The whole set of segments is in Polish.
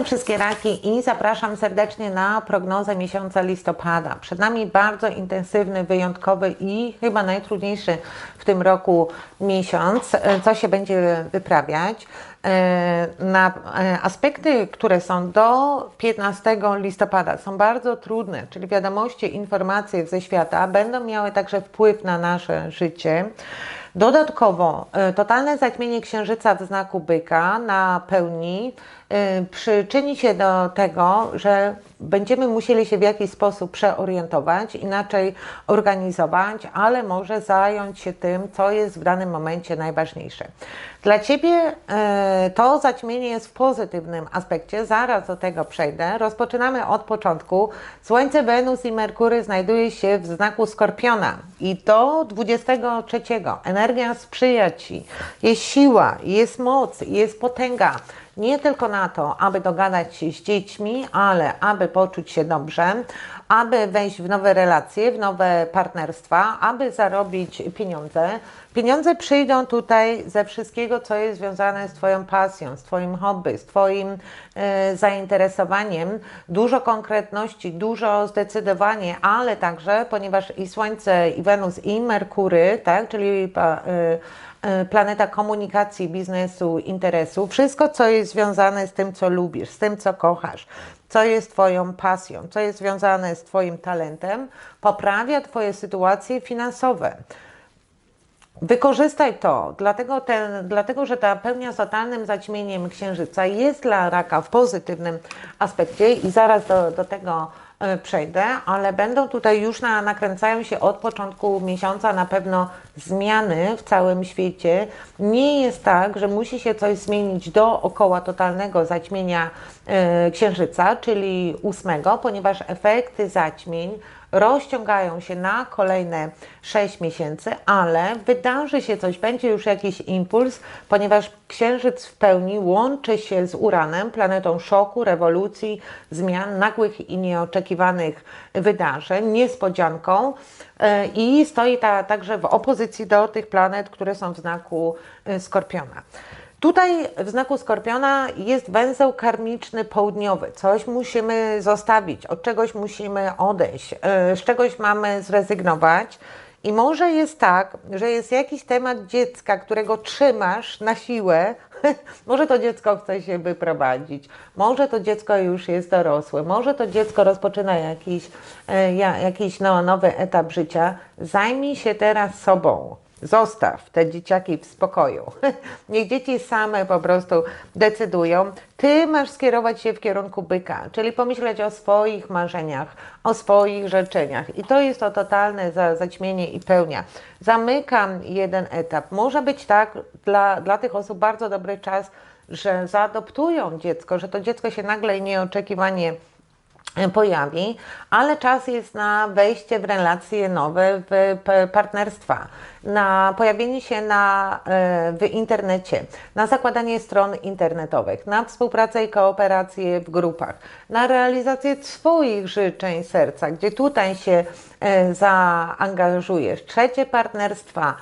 Witam wszystkie raki i zapraszam serdecznie na prognozę miesiąca listopada. Przed nami bardzo intensywny, wyjątkowy i chyba najtrudniejszy w tym roku miesiąc. E, Co się będzie wyprawiać? E, Na e, aspekty, które są do 15 listopada, są bardzo trudne, czyli wiadomości, informacje ze świata będą miały także wpływ na nasze życie. Dodatkowo totalne zaćmienie księżyca w znaku byka na pełni przyczyni się do tego, że będziemy musieli się w jakiś sposób przeorientować, inaczej organizować, ale może zająć się tym, co jest w danym momencie najważniejsze. Dla Ciebie e, to zaćmienie jest w pozytywnym aspekcie, zaraz do tego przejdę. Rozpoczynamy od początku. Słońce, Wenus i Merkury znajduje się w znaku Skorpiona i do 23. Energia sprzyja Ci, jest siła, jest moc, jest potęga nie tylko na to, aby dogadać się z dziećmi, ale aby poczuć się dobrze, aby wejść w nowe relacje, w nowe partnerstwa, aby zarobić pieniądze. Pieniądze przyjdą tutaj ze wszystkiego, co jest związane z Twoją pasją, z Twoim hobby, z Twoim e, zainteresowaniem. Dużo konkretności, dużo zdecydowanie, ale także, ponieważ i Słońce, i Wenus, i Merkury, tak, czyli e, planeta komunikacji, biznesu, interesu, wszystko, co jest związane z tym, co lubisz, z tym, co kochasz, co jest Twoją pasją, co jest związane z Twoim talentem, poprawia Twoje sytuacje finansowe. Wykorzystaj to, dlatego, ten, dlatego że ta pełnia z totalnym zaćmieniem księżyca jest dla raka w pozytywnym aspekcie i zaraz do, do tego e, przejdę, ale będą tutaj już na, nakręcają się od początku miesiąca na pewno zmiany w całym świecie. Nie jest tak, że musi się coś zmienić dookoła totalnego zaćmienia e, księżyca, czyli ósmego, ponieważ efekty zaćmień rozciągają się na kolejne 6 miesięcy, ale wydarzy się coś, będzie już jakiś impuls, ponieważ Księżyc w pełni łączy się z Uranem, planetą szoku, rewolucji, zmian, nagłych i nieoczekiwanych wydarzeń, niespodzianką e, i stoi ta, także w opozycji do tych planet, które są w znaku e, Skorpiona. Tutaj w znaku Skorpiona jest węzeł karmiczny południowy. Coś musimy zostawić, od czegoś musimy odejść, e, z czegoś mamy zrezygnować. I może jest tak, że jest jakiś temat dziecka, którego trzymasz na siłę. może to dziecko chce się wyprowadzić, może to dziecko już jest dorosłe, może to dziecko rozpoczyna jakiś, e, ja- jakiś no, nowy etap życia. Zajmij się teraz sobą. Zostaw te dzieciaki w spokoju. Niech dzieci same po prostu decydują. Ty masz skierować się w kierunku byka, czyli pomyśleć o swoich marzeniach, o swoich życzeniach. I to jest to totalne za, zaćmienie i pełnia. Zamykam jeden etap. Może być tak dla, dla tych osób bardzo dobry czas, że zaadoptują dziecko, że to dziecko się nagle i nieoczekiwanie pojawi, ale czas jest na wejście w relacje nowe, w partnerstwa, na pojawienie się na, e, w internecie, na zakładanie stron internetowych, na współpracę i kooperację w grupach, na realizację swoich życzeń serca, gdzie tutaj się e, zaangażujesz. Trzecie partnerstwa,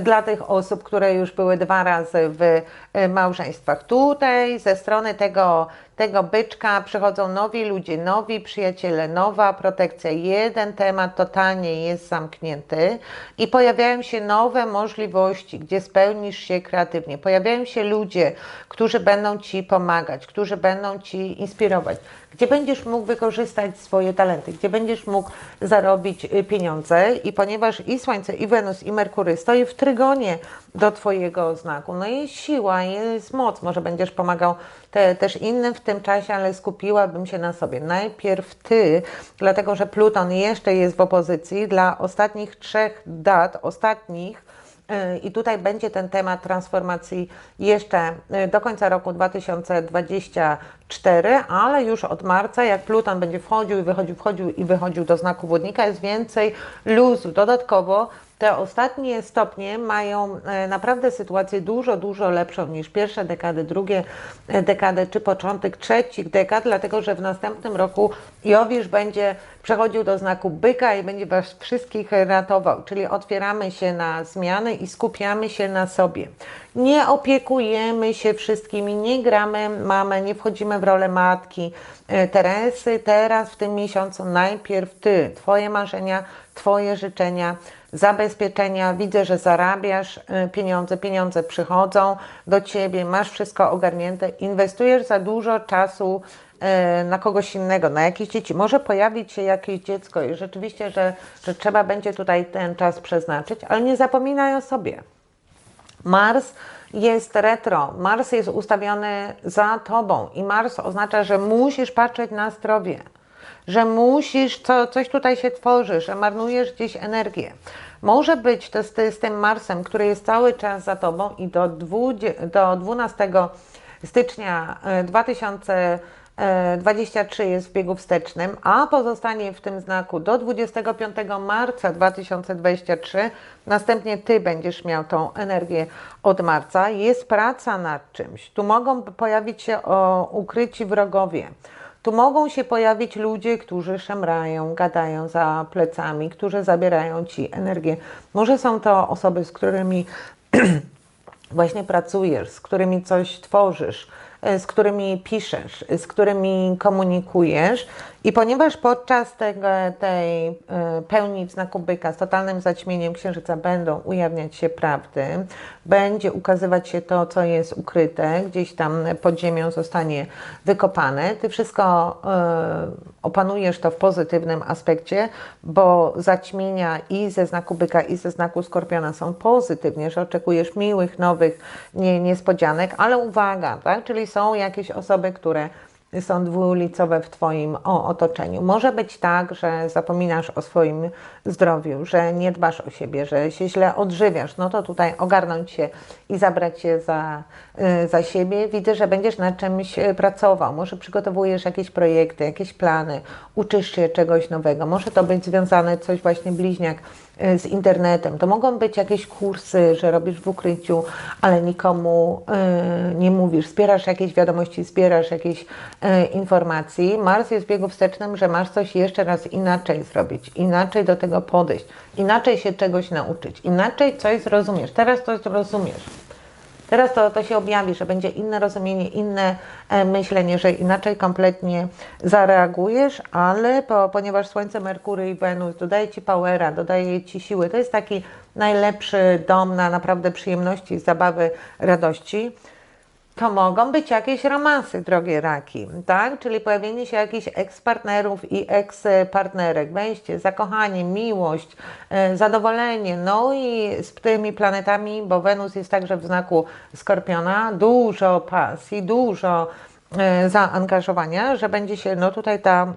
dla tych osób, które już były dwa razy w e, małżeństwach. Tutaj ze strony tego, tego byczka przychodzą nowi ludzie, nowi przyjaciele, nowa protekcja. Jeden temat totalnie jest zamknięty i pojawiają się nowe możliwości, gdzie spełnisz się kreatywnie. Pojawiają się ludzie, którzy będą Ci pomagać, którzy będą Ci inspirować, gdzie będziesz mógł wykorzystać swoje talenty, gdzie będziesz mógł zarobić y, pieniądze i ponieważ i Słońce, i Wenus, i Merkury stoi w trygonie do Twojego znaku, no jest siła, jest moc, może będziesz pomagał te, też innym w tym czasie, ale skupiłabym się na sobie. Najpierw Ty, dlatego że Pluton jeszcze jest w opozycji dla ostatnich trzech dat, ostatnich, y, i tutaj będzie ten temat transformacji jeszcze y, do końca roku 2024, ale już od marca, jak Pluton będzie wchodził i wychodził, wchodził i wychodził do znaku wodnika, jest więcej luzu. Dodatkowo te ostatnie stopnie mają e, naprawdę sytuację dużo, dużo lepszą niż pierwsze dekady, drugie dekady czy początek trzecich dekad, dlatego że w następnym roku Jowisz będzie przechodził do znaku byka i będzie Was wszystkich ratował, czyli otwieramy się na zmiany i skupiamy się na sobie. Nie opiekujemy się wszystkimi, nie gramy mamę, nie wchodzimy w rolę matki. E, Teresy, teraz w tym miesiącu najpierw Ty, Twoje marzenia, Twoje życzenia, zabezpieczenia. Widzę, że zarabiasz e, pieniądze, pieniądze przychodzą do Ciebie, masz wszystko ogarnięte, inwestujesz za dużo czasu e, na kogoś innego, na jakieś dzieci. Może pojawić się jakieś dziecko i rzeczywiście, że, że trzeba będzie tutaj ten czas przeznaczyć, ale nie zapominaj o sobie. Mars jest retro, Mars jest ustawiony za tobą i Mars oznacza, że musisz patrzeć na zdrowie, że musisz, co, coś tutaj się tworzy, że marnujesz gdzieś energię. Może być to z, z tym Marsem, który jest cały czas za tobą i do, 20, do 12 stycznia e, 2000 23 jest w biegu wstecznym, a pozostanie w tym znaku do 25 marca 2023. Następnie Ty będziesz miał tą energię od marca. Jest praca nad czymś. Tu mogą pojawić się o, ukryci wrogowie. Tu mogą się pojawić ludzie, którzy szemrają, gadają za plecami, którzy zabierają Ci energię. Może są to osoby, z którymi właśnie pracujesz, z którymi coś tworzysz, z którymi piszesz, z którymi komunikujesz. I ponieważ podczas tego, tej e, pełni w znaku byka z totalnym zaćmieniem księżyca będą ujawniać się prawdy, będzie ukazywać się to, co jest ukryte, gdzieś tam pod ziemią zostanie wykopane, ty wszystko e, opanujesz to w pozytywnym aspekcie, bo zaćmienia i ze znaku byka, i ze znaku skorpiona są pozytywnie, że oczekujesz miłych, nowych nie, niespodzianek, ale uwaga, tak? czyli są jakieś osoby, które są dwulicowe w Twoim otoczeniu. Może być tak, że zapominasz o swoim zdrowiu, że nie dbasz o siebie, że się źle odżywiasz. No to tutaj ogarnąć się i zabrać się za, y, za siebie. Widzę, że będziesz nad czymś y, pracował. Może przygotowujesz jakieś projekty, jakieś plany, uczysz się czegoś nowego. Może to być związane coś właśnie bliźniak y, z internetem. To mogą być jakieś kursy, że robisz w ukryciu, ale nikomu nie mówisz. Zbierasz jakieś wiadomości, zbierasz jakieś informacji. Mars jest w biegu wstecznym, że masz coś jeszcze raz inaczej zrobić, inaczej do tego podejść, inaczej się czegoś nauczyć, inaczej coś zrozumiesz. Teraz to zrozumiesz. Teraz to, to się objawi, że będzie inne rozumienie, inne e, myślenie, że inaczej kompletnie zareagujesz, ale po, ponieważ Słońce, Merkury i Wenus dodaje Ci powera, dodaje Ci siły, to jest taki najlepszy dom na naprawdę przyjemności, zabawy, radości. To mogą być jakieś romansy, drogie raki, tak? Czyli pojawienie się jakichś eks-partnerów i eks-partnerek, wejście, zakochanie, miłość, e, zadowolenie. No i z tymi planetami, bo Wenus jest także w znaku Skorpiona, dużo pasji, dużo e, zaangażowania, że będzie się, no tutaj ta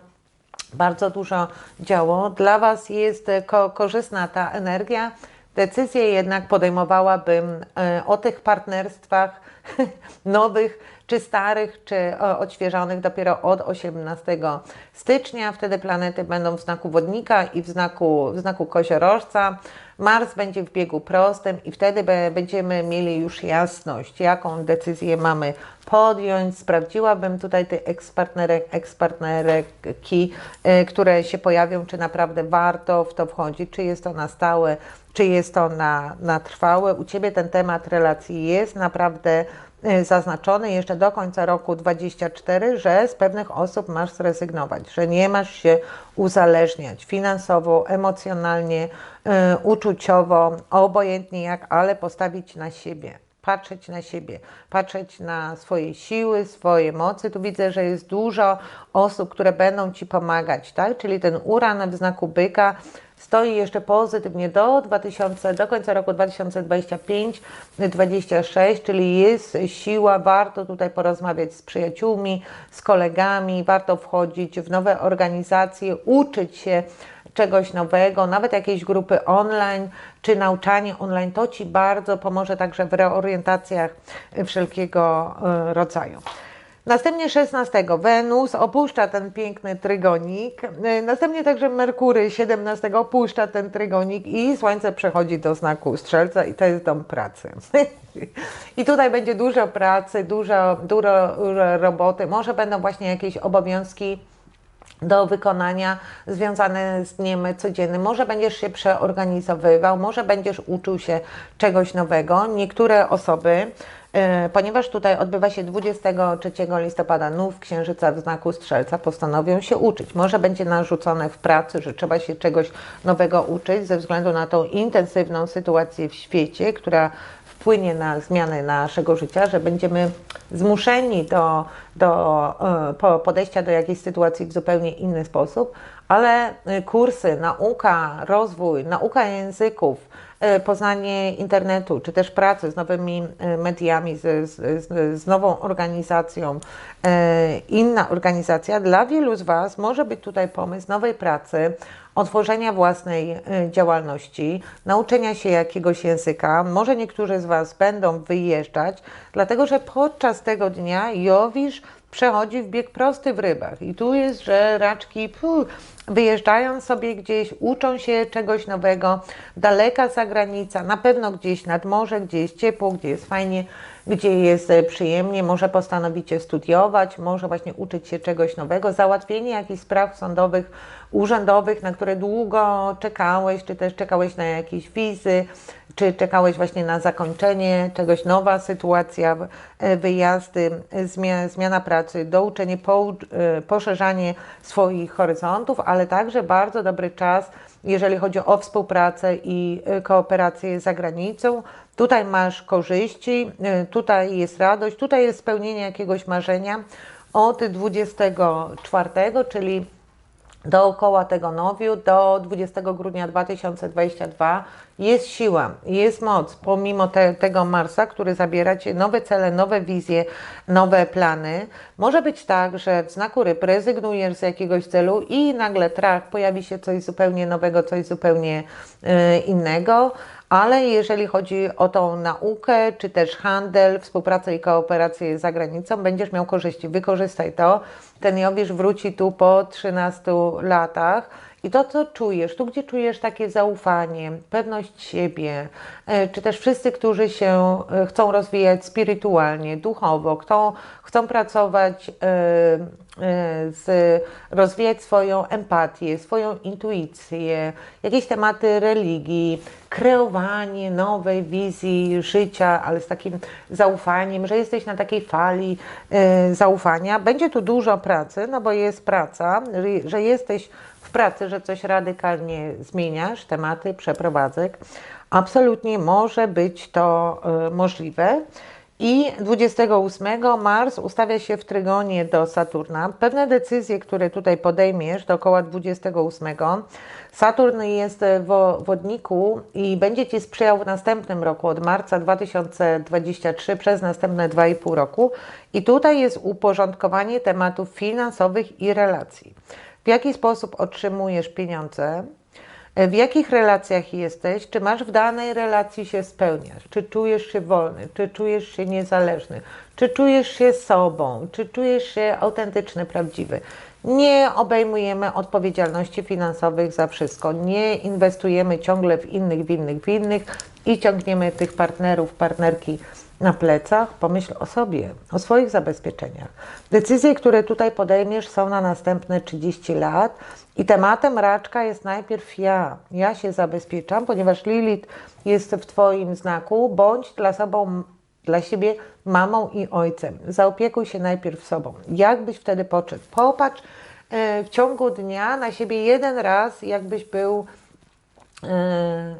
bardzo dużo działo. Dla Was jest ko korzystna ta energia. Decyzję jednak podejmowałabym e, o tych partnerstwach nowych czy starych, czy odświeżonych dopiero od 18 stycznia. Wtedy planety będą w znaku wodnika i w znaku, w znaku koziorożca. Mars będzie w biegu prostym i wtedy będziemy mieli już jasność, jaką decyzję mamy podjąć. Sprawdziłabym tutaj te ekspartnerek, ekspartnerki, y, które się pojawią, czy naprawdę warto w to wchodzić, czy jest to na stałe, czy jest to na, na trwałe. U Ciebie ten temat relacji jest naprawdę y, zaznaczony jeszcze do końca roku 2024, że z pewnych osób masz zrezygnować, że nie masz się uzależniać finansowo, emocjonalnie, y, uczuciowo, obojętnie jak, ale postawić na siebie patrzeć na siebie, patrzeć na swoje siły, swoje mocy. Tu widzę, że jest dużo osób, które będą Ci pomagać, tak? Czyli ten uran w znaku byka stoi jeszcze pozytywnie do 2000, do końca roku 2025-26, czyli jest siła, warto tutaj porozmawiać z przyjaciółmi, z kolegami, warto wchodzić w nowe organizacje, uczyć się czegoś nowego, nawet jakiejś grupy online, czy nauczanie online, to Ci bardzo pomoże także w reorientacjach wszelkiego e, rodzaju. Następnie 16 Wenus opuszcza ten piękny trygonik. E, Następnie także Merkury 17 opuszcza ten trygonik i Słońce przechodzi do znaku Strzelca i to jest dom pracy. I tutaj będzie dużo pracy, dużo, dużo roboty. Może będą właśnie jakieś obowiązki do wykonania związane z dniem codziennym. Może będziesz się przeorganizowywał, może będziesz uczył się czegoś nowego. Niektóre osoby, e, ponieważ tutaj odbywa się 23 listopada nów księżyca w znaku strzelca, postanowią się uczyć. Może będzie narzucone w pracy, że trzeba się czegoś nowego uczyć ze względu na tą intensywną sytuację w świecie, która wpłynie na zmianę naszego życia, że będziemy zmuszeni do, do e, po- podejścia do jakiejś sytuacji w zupełnie inny sposób, ale kursy, nauka, rozwój, nauka języków, poznanie internetu, czy też pracy z nowymi e, mediami, z, z, z, nową organizacją, e, inna organizacja, dla wielu z Was może być tutaj pomysł nowej pracy, otworzenia własnej e, działalności, nauczenia się jakiegoś języka. Może niektórzy z Was będą wyjeżdżać, dlatego że podczas tego dnia Jowisz przechodzi w bieg prosty w rybach. I tu jest, że raczki puh, wyjeżdżają sobie gdzieś, uczą się czegoś nowego, daleka zagranica, na pewno gdzieś nad morze, gdzie jest ciepło, gdzie jest fajnie, gdzie jest e, przyjemnie, może postanowicie studiować, może właśnie uczyć się czegoś nowego, załatwienie jakichś spraw sądowych, urzędowych, na które długo czekałeś, czy też czekałeś na jakieś wizy, czy czekałeś właśnie na zakończenie czegoś, nowa sytuacja, e, wyjazdy, e, zmia, zmiana pracy, douczenie, e, poszerzanie swoich horyzontów, ale także bardzo dobry czas, jeżeli chodzi o współpracę i kooperację za granicą. Tutaj masz korzyści, tutaj jest radość, tutaj jest spełnienie jakiegoś marzenia. Od 24, czyli dookoła tego nowiu do 20 grudnia 2022 jest siła, jest moc, pomimo te, tego Marsa, który zabiera Cię nowe cele, nowe wizje, nowe plany. Może być tak, że w znaku ryb rezygnujesz z jakiegoś celu i nagle trach, pojawi się coś zupełnie nowego, coś zupełnie e, innego. Ale jeżeli chodzi o tą naukę, czy też handel, współpracę i kooperację za granicą, będziesz miał korzyści. Wykorzystaj to. Ten Jowisz wróci tu po 13 latach. I to, co czujesz, tu gdzie czujesz takie zaufanie, pewność siebie, e, czy też wszyscy, którzy się e, chcą rozwijać spirytualnie, duchowo, chcą, chcą pracować, e, z, rozwijać swoją empatię, swoją intuicję, jakieś tematy religii, kreowanie nowej wizji życia, ale z takim zaufaniem, że jesteś na takiej fali zaufania. Będzie tu dużo pracy, no bo jest praca, że jesteś w pracy, że coś radykalnie zmieniasz, tematy, przeprowadzek. Absolutnie może być to e, możliwe. I 28 Mars ustawia się w trygonie do Saturna. Pewne decyzje, które tutaj podejmiesz dookoła 28, Saturn jest w wodniku i będzie Ci sprzyjał w następnym roku, od marca 2023 przez następne 2,5 roku. I tutaj jest uporządkowanie tematów finansowych i relacji. W jaki sposób otrzymujesz pieniądze? W jakich relacjach jesteś? Czy masz w danej relacji się spełniać? Czy czujesz się wolny? Czy czujesz się niezależny? Czy czujesz się sobą? Czy czujesz się autentyczny, prawdziwy? Nie obejmujemy odpowiedzialności finansowych za wszystko. Nie inwestujemy ciągle w innych, w innych, w innych i ciągniemy tych partnerów, partnerki na plecach. Pomyśl o sobie, o swoich zabezpieczeniach. Decyzje, które tutaj podejmiesz, są na następne 30 lat. I tematem raczka jest najpierw ja. Ja się zabezpieczam, ponieważ Lilith jest w Twoim znaku, bądź dla sobą, dla siebie mamą i ojcem. Zaopiekuj się najpierw sobą. Jak byś wtedy poczekł? Popatrz e, w ciągu dnia na siebie jeden raz, jakbyś był e,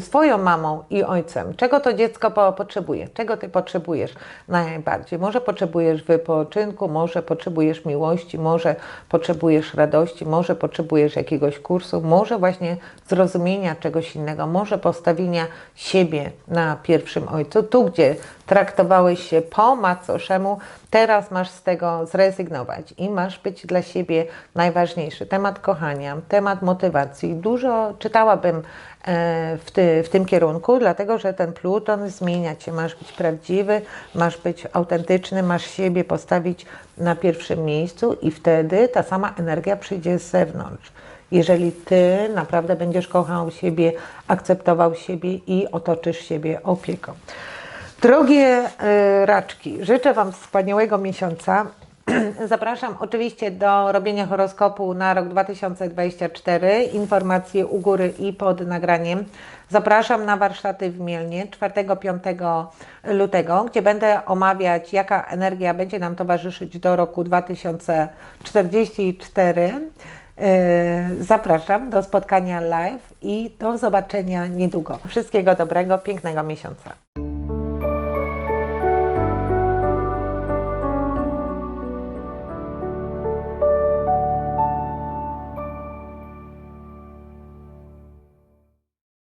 swoją mamą i ojcem. Czego to dziecko po- potrzebuje? Czego ty potrzebujesz najbardziej? Może potrzebujesz wypoczynku, może potrzebujesz miłości, może potrzebujesz radości, może potrzebujesz jakiegoś kursu, może właśnie zrozumienia czegoś innego, może postawienia siebie na pierwszym ojcu. Tu, gdzie traktowałeś się po macoszemu, teraz masz z tego zrezygnować i masz być dla siebie najważniejszy. Temat kochania, temat motywacji. Dużo czytałabym e, w, ty, w tym kierunku, dlatego że ten Pluton zmienia cię. Masz być prawdziwy, masz być autentyczny, masz siebie postawić na pierwszym miejscu i wtedy ta sama energia przyjdzie z zewnątrz. Jeżeli ty naprawdę będziesz kochał siebie, akceptował siebie i otoczysz siebie opieką. Drogie y, raczki, życzę Wam wspaniałego miesiąca. Zapraszam oczywiście do robienia horoskopu na rok 2024. Informacje u góry i pod nagraniem. Zapraszam na warsztaty w Mielnie 4-5 lutego, gdzie będę omawiać, jaka energia będzie nam towarzyszyć do roku 2044. Yy, Zapraszam do spotkania live i do zobaczenia niedługo. Wszystkiego dobrego, pięknego miesiąca.